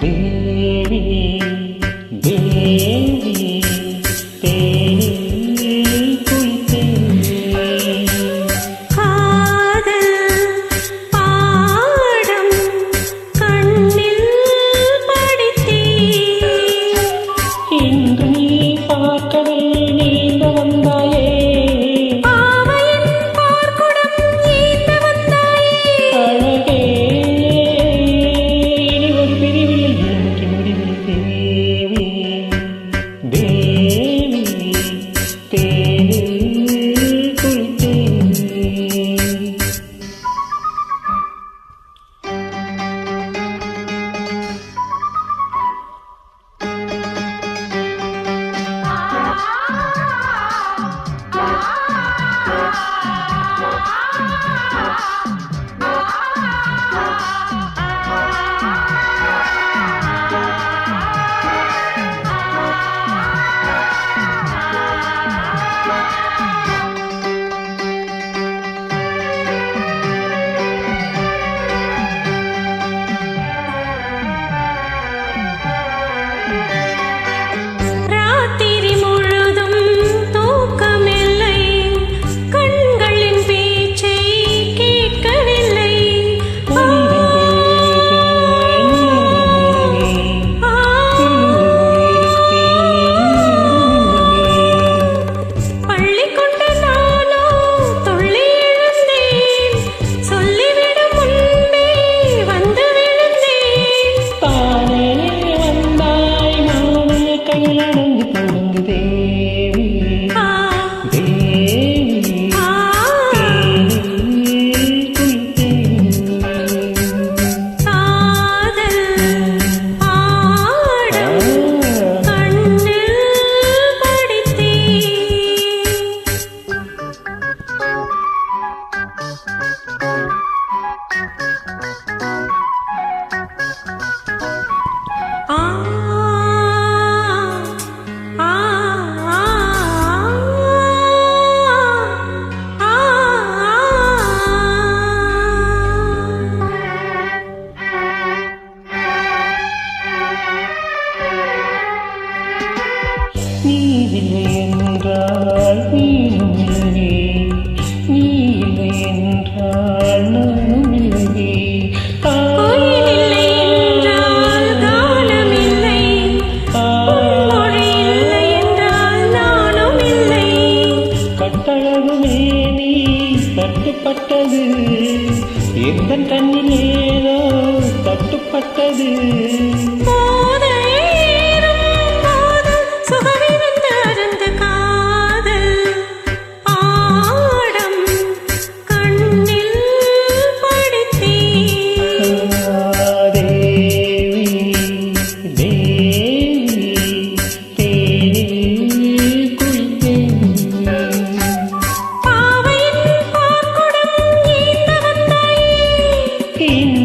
Baby, baby. என்றால் நீயும் இல்லை நீ இல்லை என்றால் நானும் இல்லை கட்டழகுமே நீ கட்டுப்பட்டது. எந்த கண்ணிலேதோ தட்டுப்பட்டது in